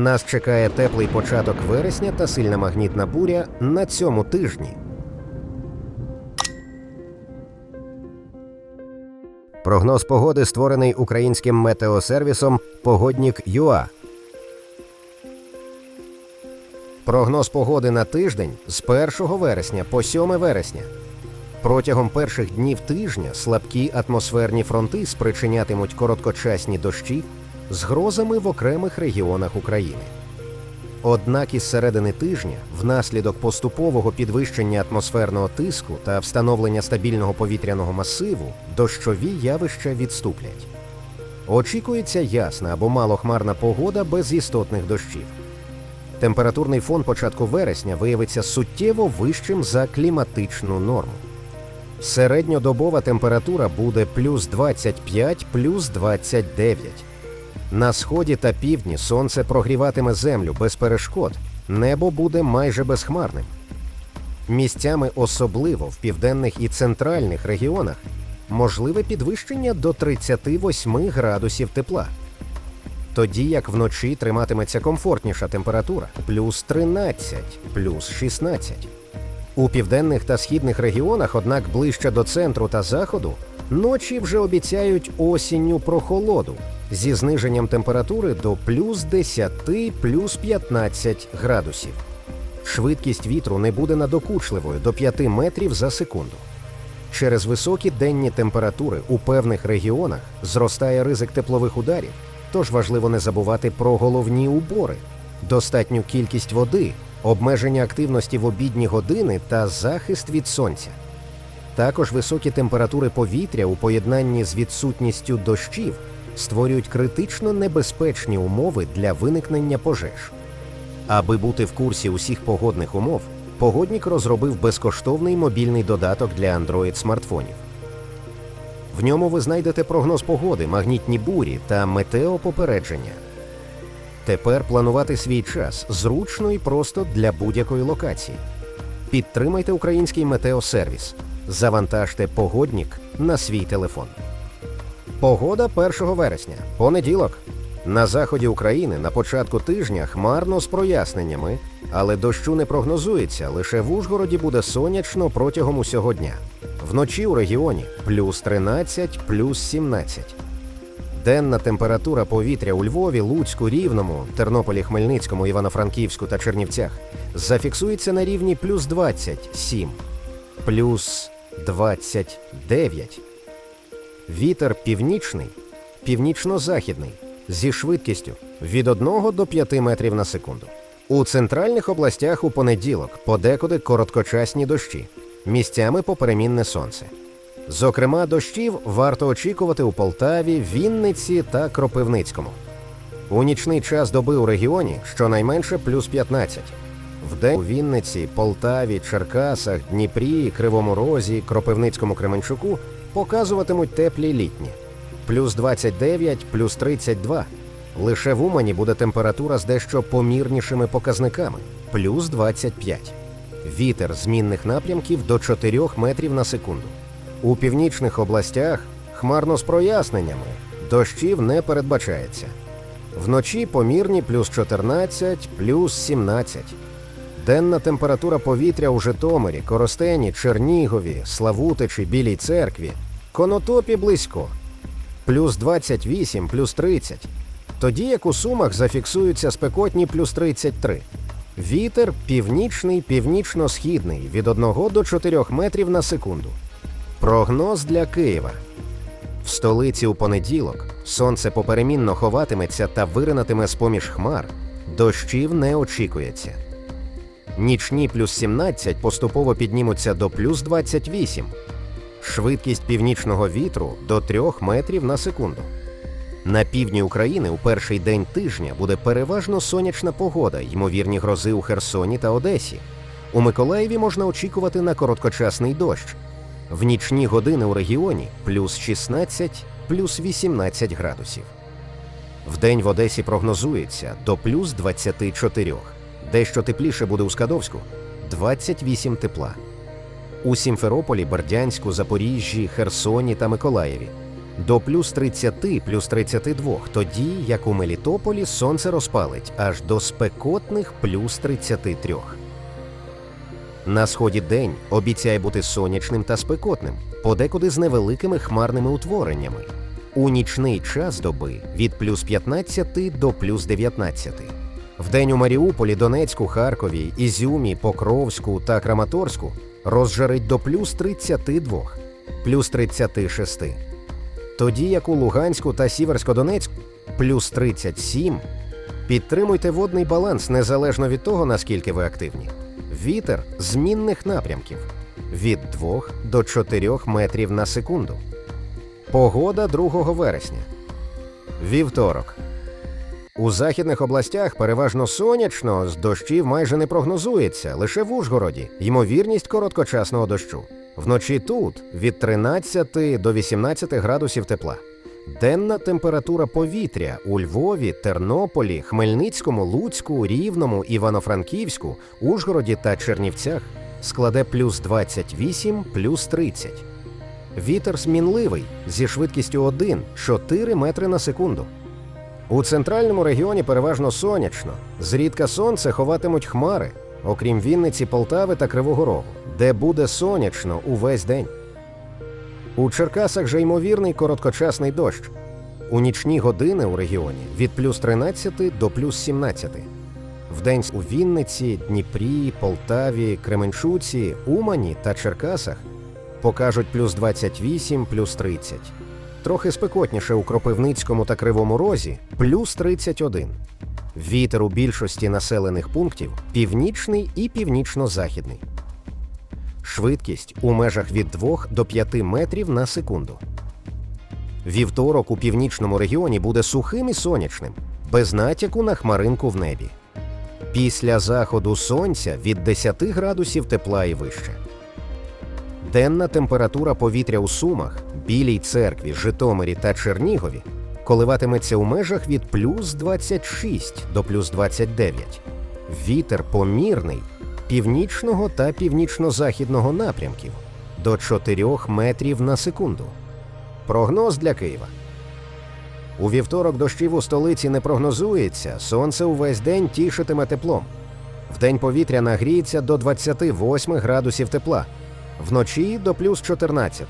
Нас чекає теплий початок вересня та сильна магнітна буря на цьому тижні. Прогноз погоди створений українським метеосервісом Погоднік ЮА. Прогноз погоди на тиждень з 1 вересня по 7 вересня. Протягом перших днів тижня слабкі атмосферні фронти спричинятимуть короткочасні дощі з грозами в окремих регіонах України. Однак із середини тижня, внаслідок поступового підвищення атмосферного тиску та встановлення стабільного повітряного масиву, дощові явища відступлять. Очікується ясна або малохмарна погода без істотних дощів. Температурний фон початку вересня виявиться суттєво вищим за кліматичну норму. Середньодобова температура буде плюс 25, плюс 29. На сході та півдні сонце прогріватиме землю без перешкод, небо буде майже безхмарним. Місцями особливо в південних і центральних регіонах можливе підвищення до 38 градусів тепла. Тоді як вночі триматиметься комфортніша температура плюс 13, плюс 16. У південних та східних регіонах, однак ближче до центру та заходу, ночі вже обіцяють осінню прохолоду зі зниженням температури до плюс 10, плюс 15 градусів. Швидкість вітру не буде надокучливою до 5 метрів за секунду. Через високі денні температури у певних регіонах зростає ризик теплових ударів, тож важливо не забувати про головні убори, достатню кількість води, обмеження активності в обідні години та захист від сонця. Також високі температури повітря у поєднанні з відсутністю дощів створюють критично небезпечні умови для виникнення пожеж. Аби бути в курсі усіх погодних умов, погоднік розробив безкоштовний мобільний додаток для Android смартфонів. В ньому ви знайдете прогноз погоди, магнітні бурі та метеопопередження. Тепер планувати свій час зручно і просто для будь-якої локації. Підтримайте український метеосервіс. Завантажте погоднік на свій телефон. Погода 1 вересня. Понеділок. На заході України на початку тижня хмарно з проясненнями, але дощу не прогнозується. Лише в Ужгороді буде сонячно протягом усього дня. Вночі у регіоні плюс 13, плюс 17. Денна температура повітря у Львові, Луцьку, Рівному, Тернополі, Хмельницькому, Івано-Франківську та Чернівцях зафіксується на рівні плюс 27, плюс 29. Вітер північний, північно-західний зі швидкістю від 1 до 5 метрів на секунду. У центральних областях у понеділок подекуди короткочасні дощі, місцями поперемінне сонце. Зокрема, дощів варто очікувати у Полтаві, Вінниці та Кропивницькому. У нічний час доби у регіоні щонайменше плюс 15. Вдень у Вінниці, Полтаві, Черкасах, Дніпрі, Кривому Розі, Кропивницькому Кременчуку показуватимуть теплі літні. Плюс 29, плюс 32. Лише в Умані буде температура з дещо помірнішими показниками плюс 25. Вітер змінних напрямків до 4 метрів на секунду. У північних областях хмарно з проясненнями, дощів не передбачається. Вночі помірні плюс 14, плюс 17. Денна температура повітря у Житомирі, Коростені, Чернігові, Славутичі, Білій церкві, Конотопі близько. Плюс 28, плюс 30. Тоді як у Сумах зафіксуються спекотні плюс 33. Вітер північний, північно-східний від 1 до 4 метрів на секунду. Прогноз для Києва. В столиці у понеділок сонце поперемінно ховатиметься та виринатиме з-поміж хмар. Дощів не очікується. Нічні плюс 17 поступово піднімуться до плюс 28. Швидкість північного вітру до 3 метрів на секунду. На півдні України у перший день тижня буде переважно сонячна погода, ймовірні грози у Херсоні та Одесі. У Миколаєві можна очікувати на короткочасний дощ. В нічні години у регіоні плюс 16, плюс 18 градусів. Вдень в Одесі прогнозується до плюс 24. Дещо тепліше буде у Скадовську 28 тепла. У Сімферополі, Бердянську, Запоріжжі, Херсоні та Миколаєві до плюс 30, плюс 32, тоді як у Мелітополі сонце розпалить аж до спекотних плюс 33. На сході день обіцяє бути сонячним та спекотним, подекуди з невеликими хмарними утвореннями. У нічний час доби від плюс 15 до плюс 19. Вдень у Маріуполі, Донецьку, Харкові, Ізюмі, Покровську та Краматорську розжарить до плюс 32, плюс 36. Тоді як у Луганську та Сіверсько-Донецьку плюс 37. Підтримуйте водний баланс незалежно від того, наскільки ви активні. Вітер змінних напрямків від 2 до 4 метрів на секунду. Погода 2 вересня. Вівторок. У західних областях переважно сонячно, з дощів майже не прогнозується, лише в Ужгороді ймовірність короткочасного дощу. Вночі тут від 13 до 18 градусів тепла. Денна температура повітря у Львові, Тернополі, Хмельницькому, Луцьку, Рівному, Івано-Франківську, Ужгороді та Чернівцях складе плюс 28, плюс 30. Вітер змінливий зі швидкістю 1-4 метри на секунду. У центральному регіоні переважно сонячно. Зрідка сонце ховатимуть хмари, окрім Вінниці, Полтави та Кривого Рогу, де буде сонячно увесь день. У Черкасах же ймовірний короткочасний дощ. У нічні години у регіоні від плюс 13 до плюс 17. Вдень у Вінниці, Дніпрі, Полтаві, Кременчуці, Умані та Черкасах покажуть плюс 28, плюс 30. Трохи спекотніше у Кропивницькому та Кривому Розі плюс 31. Вітер у більшості населених пунктів північний і північно-західний. Швидкість у межах від 2 до 5 метрів на секунду. Вівторок у північному регіоні буде сухим і сонячним, без натяку на хмаринку в небі. Після заходу сонця від 10 градусів тепла і вище. Денна температура повітря у Сумах, Білій церкві, Житомирі та Чернігові коливатиметься у межах від плюс 26 до плюс 29. Вітер помірний північного та північно-західного напрямків до 4 метрів на секунду. Прогноз для Києва. У вівторок дощів у столиці не прогнозується, сонце увесь день тішитиме теплом. Вдень повітря нагріється до 28 градусів тепла, вночі до плюс 14.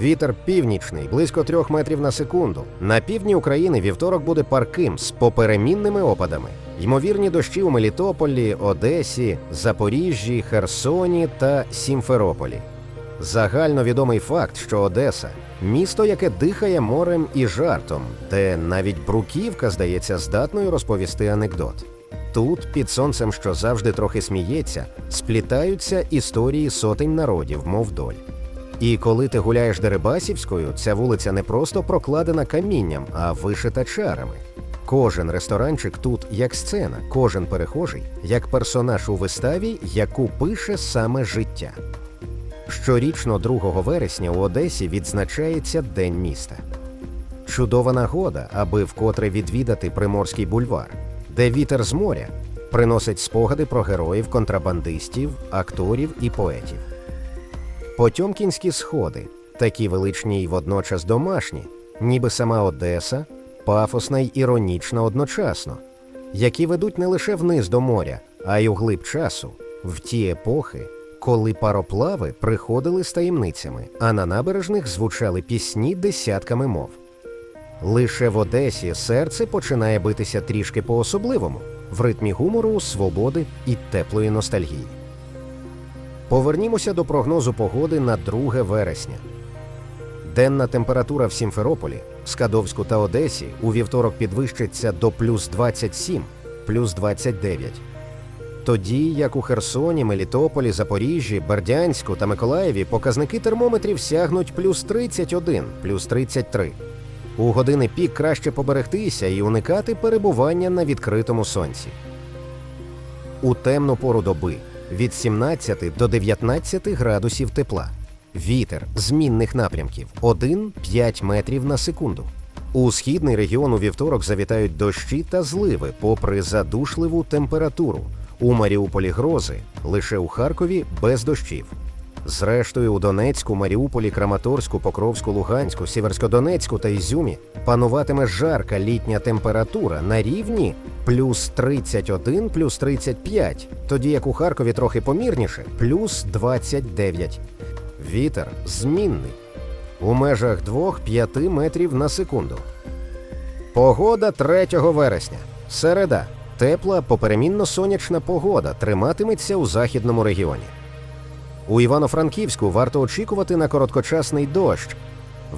Вітер північний, близько 3 метрів на секунду. На півдні України вівторок буде парким з поперемінними опадами. Ймовірні дощі у Мелітополі, Одесі, Запоріжжі, Херсоні та Сімферополі. Загальновідомий факт, що Одеса місто, яке дихає морем і жартом, де навіть бруківка здається здатною розповісти анекдот. Тут, під сонцем, що завжди трохи сміється, сплітаються історії сотень народів, мов доль. І коли ти гуляєш Дерибасівською, ця вулиця не просто прокладена камінням, а вишита чарами. Кожен ресторанчик тут як сцена, кожен перехожий як персонаж у виставі, яку пише саме життя. Щорічно 2 вересня у Одесі відзначається День міста. Чудова нагода, аби вкотре відвідати Приморський бульвар, де вітер з моря приносить спогади про героїв, контрабандистів, акторів і поетів. Потьомкінські сходи, такі величні й водночас домашні, ніби сама Одеса, пафосна й іронічна одночасно, які ведуть не лише вниз до моря, а й у глиб часу, в ті епохи, коли пароплави приходили з таємницями, а на набережних звучали пісні десятками мов. Лише в Одесі серце починає битися трішки по-особливому, в ритмі гумору, свободи і теплої ностальгії. Повернімося до прогнозу погоди на 2 вересня. Денна температура в Сімферополі, Скадовську та Одесі у вівторок підвищиться до плюс 27, плюс 29. Тоді, як у Херсоні, Мелітополі, Запоріжжі, Бердянську та Миколаєві показники термометрів сягнуть плюс 31, плюс 33. У години пік краще поберегтися і уникати перебування на відкритому сонці. У темну пору доби від 17 до 19 градусів тепла. Вітер змінних напрямків 1-5 метрів на секунду. У східний регіон у вівторок завітають дощі та зливи, попри задушливу температуру. У Маріуполі грози, лише у Харкові без дощів. Зрештою, у Донецьку, Маріуполі, Краматорську, Покровську, Луганську, Сіверськодонецьку та Ізюмі пануватиме жарка літня температура на рівні плюс 31, плюс 35, тоді як у Харкові трохи помірніше плюс 29. Вітер змінний у межах 2-5 метрів на секунду. Погода 3 вересня. Середа. Тепла поперемінно сонячна погода триматиметься у західному регіоні. У Івано-Франківську варто очікувати на короткочасний дощ.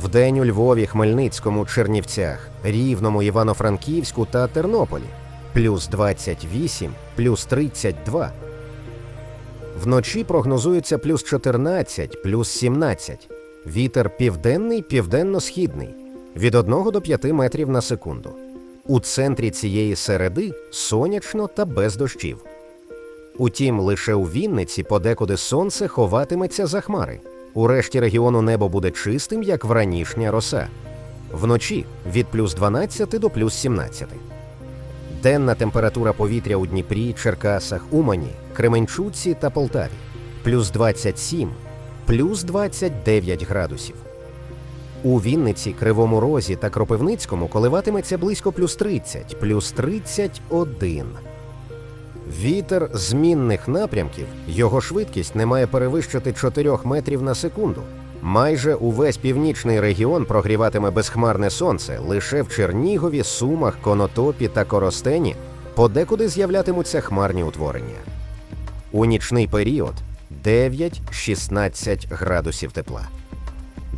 Вдень у Львові, Хмельницькому, Чернівцях, Рівному, Івано-Франківську та Тернополі плюс 28, плюс 32. Вночі прогнозується плюс 14, плюс 17. Вітер південний, південно-східний від 1 до 5 метрів на секунду. У центрі цієї середи сонячно та без дощів. Утім, лише у Вінниці подекуди сонце ховатиметься за хмари. У решті регіону небо буде чистим, як вранішня роса. Вночі від плюс 12 до плюс 17. Денна температура повітря у Дніпрі, Черкасах, Умані, Кременчуці та Полтаві плюс 27, плюс 29 градусів. У Вінниці, Кривому Розі та Кропивницькому коливатиметься близько плюс 30, плюс 31. Вітер змінних напрямків, його швидкість не має перевищити 4 метрів на секунду. Майже увесь північний регіон прогріватиме безхмарне сонце лише в Чернігові, Сумах, Конотопі та Коростені подекуди з'являтимуться хмарні утворення. У нічний період 9-16 градусів тепла.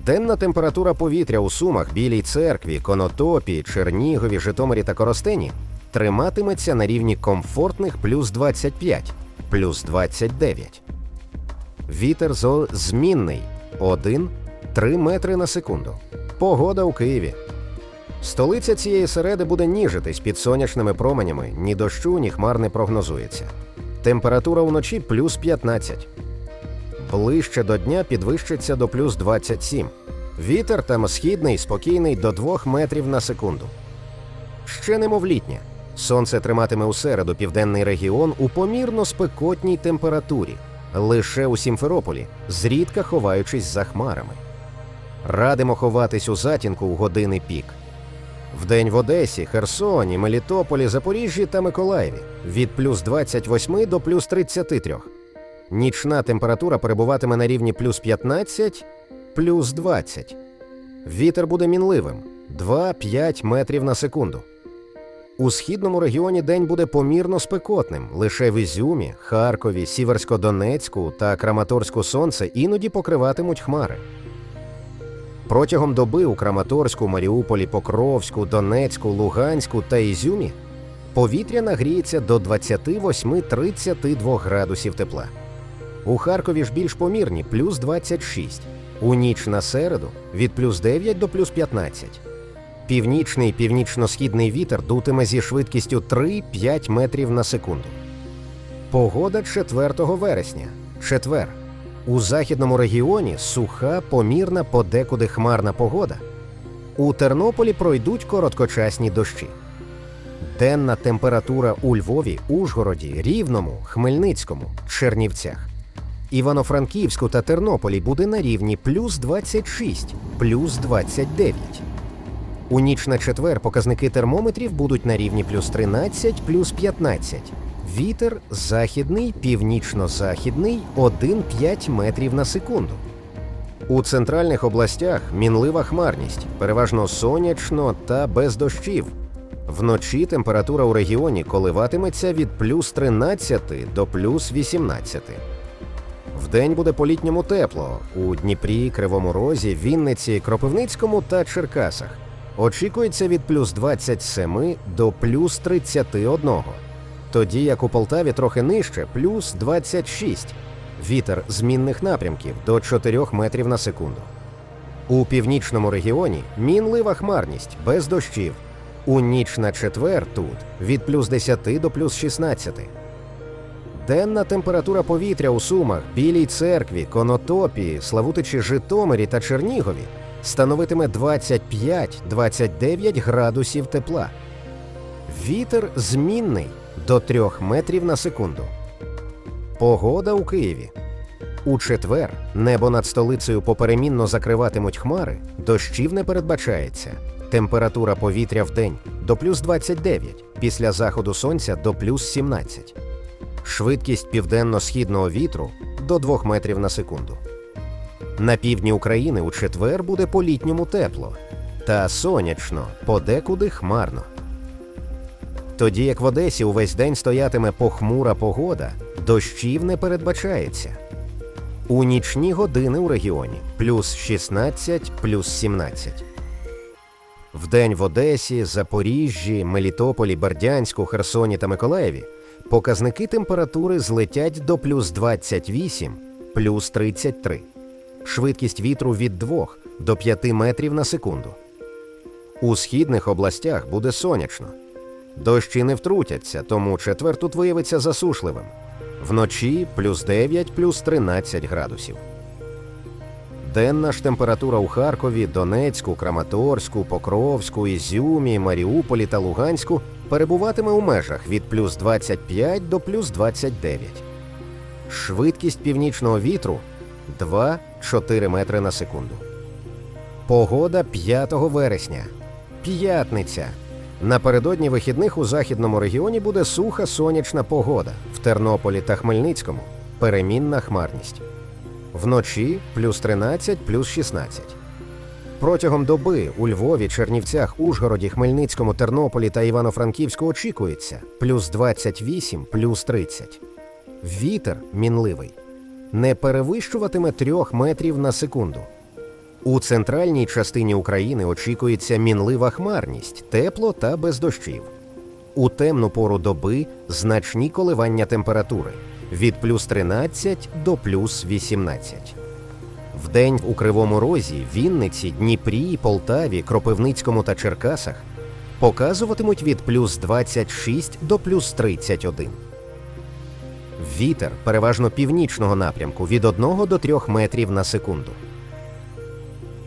Денна температура повітря у Сумах, Білій церкві, Конотопі, Чернігові, Житомирі та Коростені триматиметься на рівні комфортних плюс 25, плюс 29. Вітер зо змінний 1-3 метри на секунду. Погода у Києві. Столиця цієї середи буде ніжитись під сонячними променями, ні дощу, ні хмар не прогнозується. Температура вночі плюс 15. Ближче до дня підвищиться до плюс 27. Вітер там східний, спокійний до 2 метрів на секунду. Ще немов літнє. Сонце триматиме у середу південний регіон у помірно спекотній температурі, лише у Сімферополі, зрідка ховаючись за хмарами. Радимо ховатись у затінку у години пік. Вдень в Одесі, Херсоні, Мелітополі, Запоріжжі та Миколаєві від плюс 28 до плюс 33. Нічна температура перебуватиме на рівні плюс 15, плюс 20. Вітер буде мінливим 2-5 метрів на секунду. У східному регіоні день буде помірно спекотним. Лише в Ізюмі, Харкові, Сіверськодонецьку та Краматорську сонце іноді покриватимуть хмари. Протягом доби у Краматорську, Маріуполі, Покровську, Донецьку, Луганську та Ізюмі повітря нагріється до 28-32 градусів тепла. У Харкові ж більш помірні плюс 26. У ніч на середу від плюс 9 до плюс 15. Північний північно-східний вітер дутиме зі швидкістю 3-5 метрів на секунду. Погода 4 вересня. Четвер. У західному регіоні суха, помірна, подекуди хмарна погода. У Тернополі пройдуть короткочасні дощі. Денна температура у Львові, Ужгороді, Рівному, Хмельницькому, Чернівцях. Івано-Франківську та Тернополі буде на рівні плюс 26, плюс 29. У ніч на четвер показники термометрів будуть на рівні плюс 13, плюс 15. Вітер західний, північно-західний 1-5 метрів на секунду. У центральних областях мінлива хмарність, переважно сонячно та без дощів. Вночі температура у регіоні коливатиметься від плюс 13 до плюс 18. Вдень буде по-літньому тепло у Дніпрі, Кривому Розі, Вінниці, Кропивницькому та Черкасах. Очікується від плюс 27 до плюс 31. Тоді як у Полтаві трохи нижче плюс 26. Вітер змінних напрямків до 4 метрів на секунду. У північному регіоні мінлива хмарність без дощів. У ніч на четвер тут від плюс 10 до плюс 16. Денна температура повітря у Сумах, Білій церкві, Конотопі, Славутичі, Житомирі та Чернігові становитиме 25-29 градусів тепла. Вітер змінний до 3 метрів на секунду. Погода у Києві. У четвер небо над столицею поперемінно закриватимуть хмари, дощів не передбачається. Температура повітря в день до плюс 29, після заходу сонця до плюс 17. Швидкість південно-східного вітру до 2 метрів на секунду. На півдні України у четвер буде по-літньому тепло та сонячно, подекуди хмарно. Тоді як в Одесі увесь день стоятиме похмура погода, дощів не передбачається. У нічні години у регіоні плюс 16, плюс 17. Вдень в Одесі, Запоріжжі, Мелітополі, Бердянську, Херсоні та Миколаєві показники температури злетять до плюс 28, плюс 33. Швидкість вітру від 2 до 5 метрів на секунду. У східних областях буде сонячно. Дощі не втрутяться, тому четвер тут виявиться засушливим. Вночі плюс 9, плюс 13 градусів. Денна ж температура у Харкові, Донецьку, Краматорську, Покровську, Ізюмі, Маріуполі та Луганську перебуватиме у межах від плюс 25 до плюс 29. Швидкість північного вітру 2-4 метри на секунду. Погода 5 вересня. П'ятниця. Напередодні вихідних у західному регіоні буде суха сонячна погода. В Тернополі та Хмельницькому перемінна хмарність. Вночі плюс 13, плюс 16. Протягом доби у Львові, Чернівцях, Ужгороді, Хмельницькому, Тернополі та Івано-Франківську очікується плюс 28, плюс 30. Вітер мінливий. Не перевищуватиме 3 метрів на секунду. У центральній частині України очікується мінлива хмарність, тепло та без дощів. У темну пору доби значні коливання температури від плюс 13 до плюс 18. Вдень у Кривому Розі, Вінниці, Дніпрі, Полтаві, Кропивницькому та Черкасах показуватимуть від плюс 26 до плюс 31. Вітер переважно північного напрямку від 1 до 3 метрів на секунду.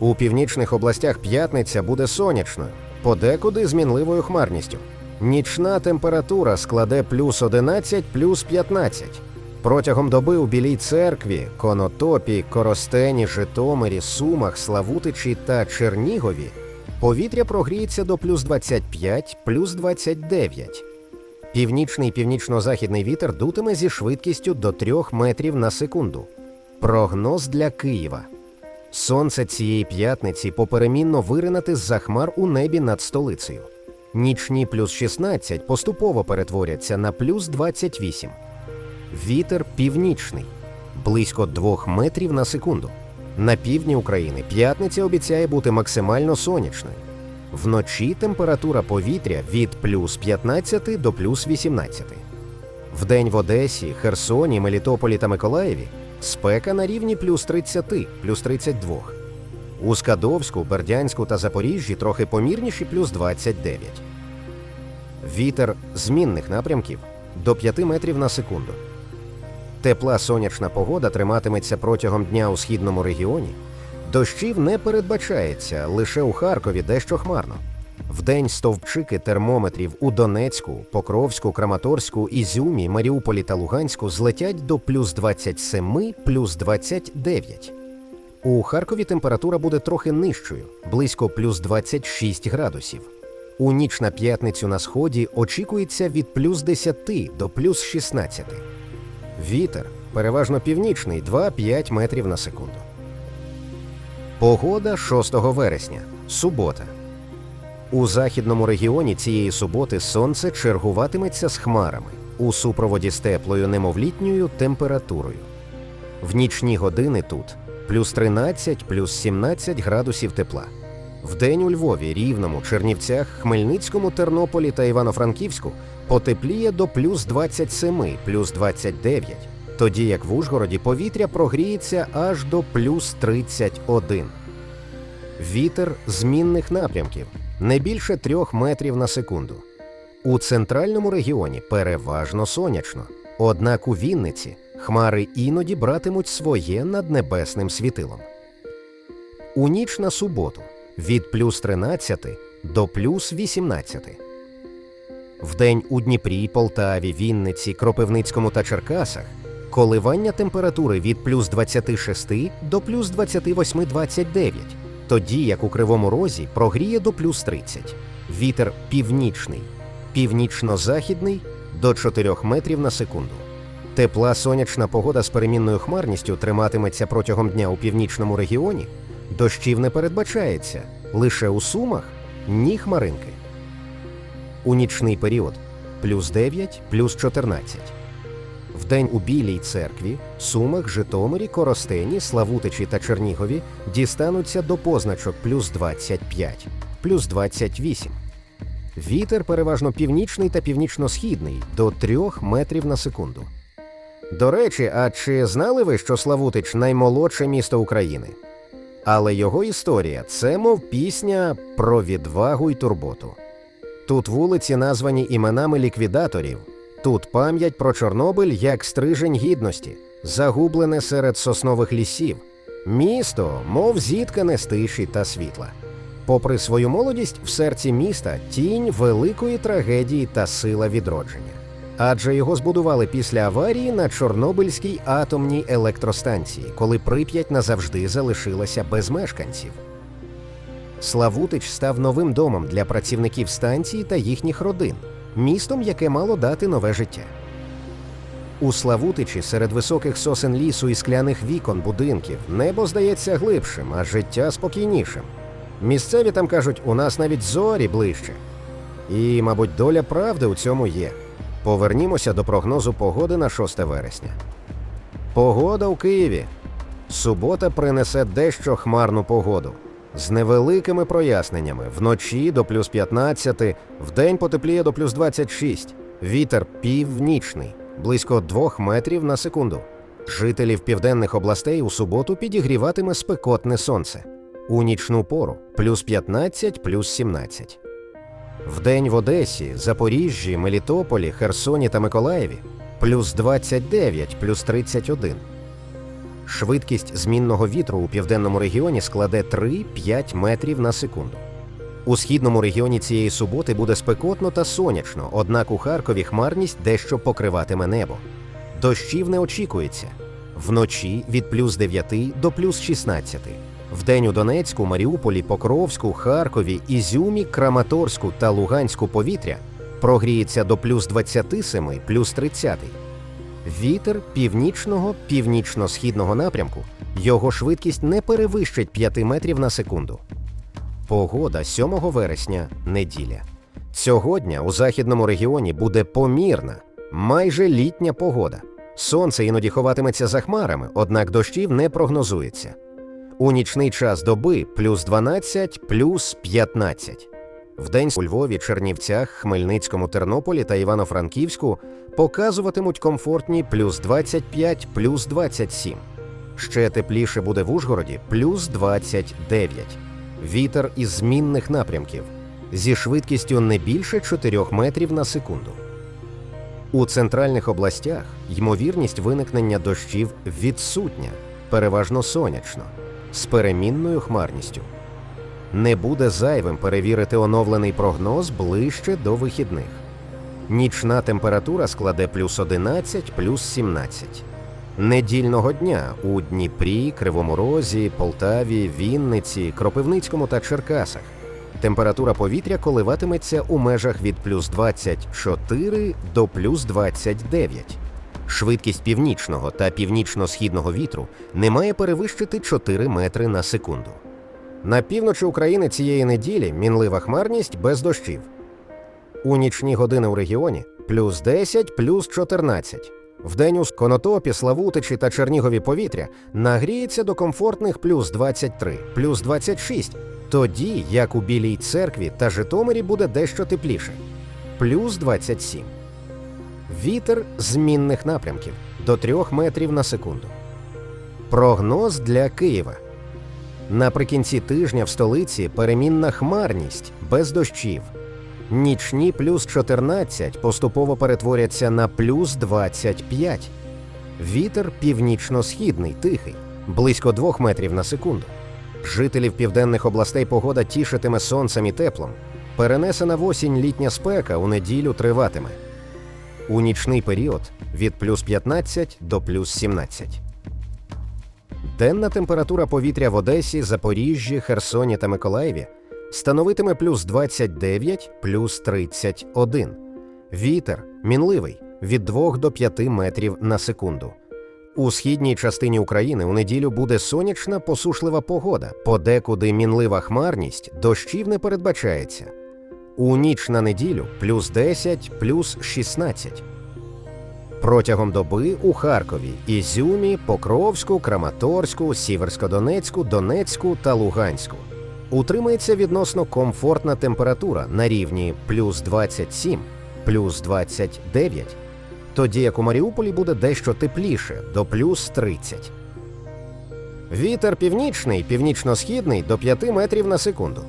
У північних областях п'ятниця буде сонячною, подекуди з мінливою хмарністю. Нічна температура складе плюс 11, плюс 15. Протягом доби у Білій церкві, Конотопі, Коростені, Житомирі, Сумах, Славутичі та Чернігові повітря прогріється до плюс 25, плюс 29. Північний північно-західний вітер дутиме зі швидкістю до 3 метрів на секунду. Прогноз для Києва. Сонце цієї п'ятниці поперемінно виринати з-за хмар у небі над столицею. Нічні плюс 16 поступово перетворяться на плюс 28. Вітер північний близько 2 метрів на секунду. На півдні України п'ятниця обіцяє бути максимально сонячною. Вночі температура повітря від плюс 15 до плюс 18. Вдень в Одесі, Херсоні, Мелітополі та Миколаєві спека на рівні плюс 30, плюс 32. У Скадовську, Бердянську та Запоріжжі трохи помірніші плюс 29. Вітер змінних напрямків до 5 метрів на секунду. Тепла сонячна погода триматиметься протягом дня у східному регіоні. Дощів не передбачається лише у Харкові дещо хмарно. Вдень стовпчики термометрів у Донецьку, Покровську, Краматорську, Ізюмі, Маріуполі та Луганську злетять до плюс 27, плюс 29. У Харкові температура буде трохи нижчою, близько плюс 26 градусів. У ніч на п'ятницю на сході очікується від плюс 10 до плюс 16. Вітер переважно північний 2-5 метрів на секунду. Погода 6 вересня. Субота. У західному регіоні цієї суботи сонце чергуватиметься з хмарами у супроводі з теплою немовлітньою температурою. В нічні години тут плюс 13, плюс 17 градусів тепла. Вдень у Львові, Рівному, Чернівцях, Хмельницькому, Тернополі та Івано-Франківську потепліє до плюс 27, плюс 29, тоді як в Ужгороді повітря прогріється аж до плюс 31. Вітер змінних напрямків не більше 3 метрів на секунду. У центральному регіоні переважно сонячно. Однак у Вінниці хмари іноді братимуть своє над небесним світилом. У ніч на суботу від плюс 13 до плюс 18. Вдень у Дніпрі, Полтаві, Вінниці, Кропивницькому та Черкасах Коливання температури від плюс 26 до плюс 28-29, тоді як у Кривому Розі прогріє до плюс 30. Вітер північний, північно-західний до 4 метрів на секунду. Тепла сонячна погода з перемінною хмарністю триматиметься протягом дня у північному регіоні. Дощів не передбачається лише у сумах ні хмаринки. У нічний період плюс 9, плюс 14. Вдень у Білій церкві, Сумах, Житомирі, Коростені, Славутичі та Чернігові дістануться до позначок плюс 25, плюс 28. Вітер переважно північний та північно-східний до 3 метрів на секунду. До речі, а чи знали ви, що Славутич наймолодше місто України? Але його історія це мов пісня про відвагу й турботу. Тут вулиці названі іменами ліквідаторів. Тут пам'ять про Чорнобиль як стрижень гідності, загублене серед соснових лісів. Місто, мов зіткане з тиші та світла. Попри свою молодість, в серці міста тінь великої трагедії та сила відродження. Адже його збудували після аварії на Чорнобильській атомній електростанції, коли Прип'ять назавжди залишилася без мешканців. Славутич став новим домом для працівників станції та їхніх родин, містом, яке мало дати нове життя. У Славутичі серед високих сосен лісу і скляних вікон будинків небо здається глибшим, а життя спокійнішим. Місцеві там кажуть, у нас навіть зорі ближче. І, мабуть, доля правди у цьому є. Повернімося до прогнозу погоди на 6 вересня. Погода у Києві. Субота принесе дещо хмарну погоду з невеликими проясненнями. Вночі до плюс 15, вдень потепліє до плюс 26. Вітер північний, близько 2 метрів на секунду. Жителів південних областей у суботу підігріватиме спекотне сонце. У нічну пору плюс 15, плюс 17. Вдень в Одесі, Запоріжжі, Мелітополі, Херсоні та Миколаєві плюс 29, плюс 31. Швидкість змінного вітру у південному регіоні складе 3-5 метрів на секунду. У східному регіоні цієї суботи буде спекотно та сонячно, однак у Харкові хмарність дещо покриватиме небо. Дощів не очікується. Вночі від плюс 9 до плюс 16. Вдень у Донецьку, Маріуполі, Покровську, Харкові, Ізюмі, Краматорську та Луганську повітря прогріється до плюс 27, плюс 30. Вітер північного, північно-східного напрямку. Його швидкість не перевищить 5 метрів на секунду. Погода 7 вересня неділя. Цього дня у західному регіоні буде помірна, майже літня погода. Сонце іноді ховатиметься за хмарами, однак дощів не прогнозується. У нічний час доби плюс 12, плюс 15. Вдень у Львові, Чернівцях, Хмельницькому, Тернополі та Івано-Франківську показуватимуть комфортні плюс 25, плюс 27. Ще тепліше буде в Ужгороді плюс 29. Вітер із змінних напрямків зі швидкістю не більше 4 метрів на секунду. У центральних областях ймовірність виникнення дощів відсутня, переважно сонячно, з перемінною хмарністю. Не буде зайвим перевірити оновлений прогноз ближче до вихідних. Нічна температура складе плюс 11, плюс 17. Недільного дня у Дніпрі, Кривому Розі, Полтаві, Вінниці, Кропивницькому та Черкасах. Температура повітря коливатиметься у межах від плюс 24 до плюс 29. Швидкість північного та північно-східного вітру не має перевищити 4 метри на секунду. На півночі України цієї неділі мінлива хмарність без дощів. У нічні години у регіоні плюс 10, плюс 14. Вдень у Конотопі, Славутичі та Чернігові повітря нагріється до комфортних плюс 23, плюс 26, тоді як у Білій церкві та Житомирі буде дещо тепліше плюс 27. Вітер змінних напрямків до 3 метрів на секунду. Прогноз для Києва. Наприкінці тижня в столиці перемінна хмарність без дощів. Нічні плюс 14 поступово перетворяться на плюс 25. Вітер північно-східний, тихий, близько 2 метрів на секунду. Жителів південних областей погода тішитиме сонцем і теплом. Перенесена в осінь літня спека у неділю триватиме. у нічний період від плюс 15 до плюс 17. Денна температура повітря в Одесі, Запоріжжі, Херсоні та Миколаєві становитиме плюс 29, плюс 31. Вітер мінливий від 2 до 5 метрів на секунду. У східній частині України у неділю буде сонячна посушлива погода, подекуди мінлива хмарність, дощів не передбачається. У ніч на неділю плюс 10, плюс 16. Протягом доби у Харкові, Ізюмі, Покровську, Краматорську, Сіверськодонецьку, Донецьку та Луганську утримається відносно комфортна температура на рівні плюс 27, плюс 29, тоді як у Маріуполі буде дещо тепліше до плюс 30. Вітер північний, північно-східний до 5 метрів на секунду.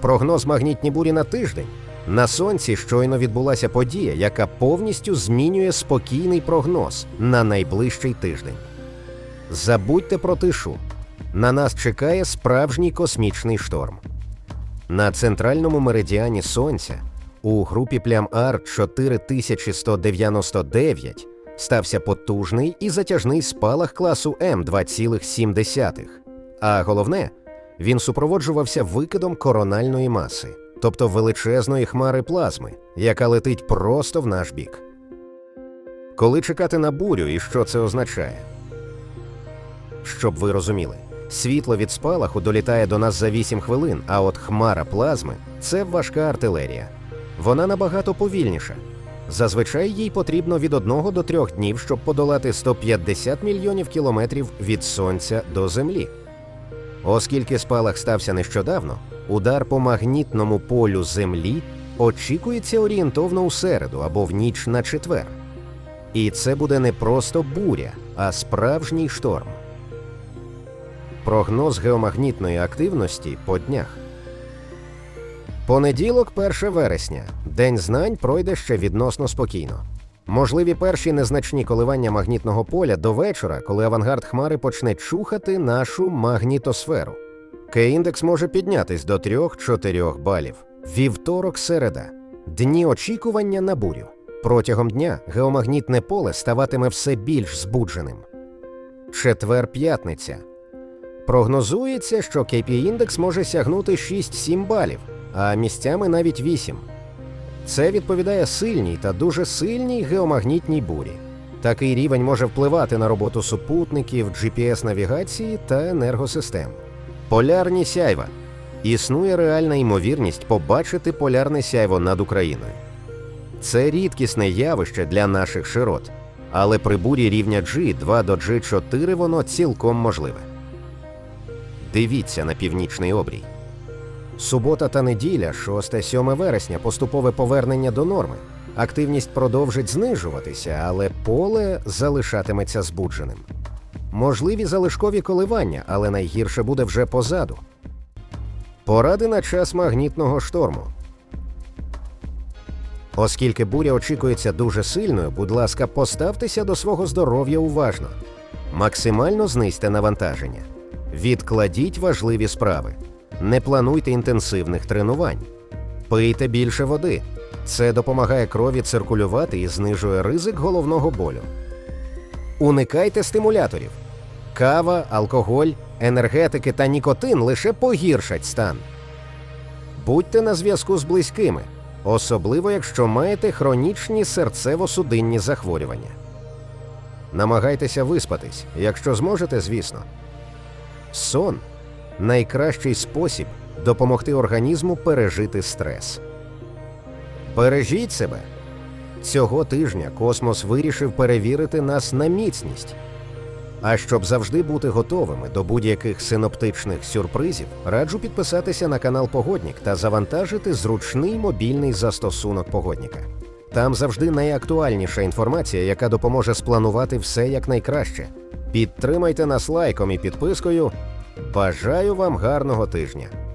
Прогноз магнітні бурі на тиждень. На сонці щойно відбулася подія, яка повністю змінює спокійний прогноз на найближчий тиждень. Забудьте про тишу. На нас чекає справжній космічний шторм. На центральному меридіані Сонця у групі плям Ар 4199 стався потужний і затяжний спалах класу М 2,7. А головне, він супроводжувався викидом корональної маси, тобто величезної хмари плазми, яка летить просто в наш бік. Коли чекати на бурю і що це означає? Щоб ви розуміли, світло від спалаху долітає до нас за 8 хвилин, а от хмара плазми це важка артилерія. Вона набагато повільніша. Зазвичай їй потрібно від 1 до 3 днів, щоб подолати 150 мільйонів кілометрів від сонця до землі. Оскільки спалах стався нещодавно, удар по магнітному полю Землі очікується орієнтовно у середу або в ніч на четвер. І це буде не просто буря, а справжній шторм. Прогноз геомагнітної активності по днях. Понеділок, 1 вересня. День знань пройде ще відносно спокійно. Можливі перші незначні коливання магнітного поля до вечора, коли авангард хмари почне чухати нашу магнітосферу. К-індекс може піднятись до 3-4 балів. Вівторок, середа. Дні очікування на бурю. Протягом дня геомагнітне поле ставатиме все більш збудженим. Четвер п'ятниця. Прогнозується, що KP-індекс може сягнути 6-7 балів, а місцями навіть 8. Це відповідає сильній та дуже сильній геомагнітній бурі. Такий рівень може впливати на роботу супутників, GPS-навігації та енергосистем. Полярні сяйва. Існує реальна ймовірність побачити полярне сяйво над Україною. Це рідкісне явище для наших широт, але при бурі рівня G2 до G4 воно цілком можливе. Дивіться на північний обрій. Субота та неділя, 6-7 вересня, поступове повернення до норми. Активність продовжить знижуватися, але поле залишатиметься збудженим. Можливі залишкові коливання, але найгірше буде вже позаду. Поради на час магнітного шторму. Оскільки буря очікується дуже сильною, будь ласка, поставтеся до свого здоров'я уважно. Максимально знизьте навантаження. Відкладіть важливі справи. Не плануйте інтенсивних тренувань. Пийте більше води. Це допомагає крові циркулювати і знижує ризик головного болю. Уникайте стимуляторів. Кава, алкоголь, енергетики та нікотин лише погіршать стан. Будьте на зв'язку з близькими, особливо якщо маєте хронічні серцево-судинні захворювання. Намагайтеся виспатись, якщо зможете, звісно. Сон найкращий спосіб допомогти організму пережити стрес. Бережіть себе. Цього тижня космос вирішив перевірити нас на міцність. А щоб завжди бути готовими до будь-яких синоптичних сюрпризів, раджу підписатися на канал Погоднік та завантажити зручний мобільний застосунок погодніка. Там завжди найактуальніша інформація, яка допоможе спланувати все якнайкраще. Підтримайте нас лайком і підпискою. Бажаю вам гарного тижня!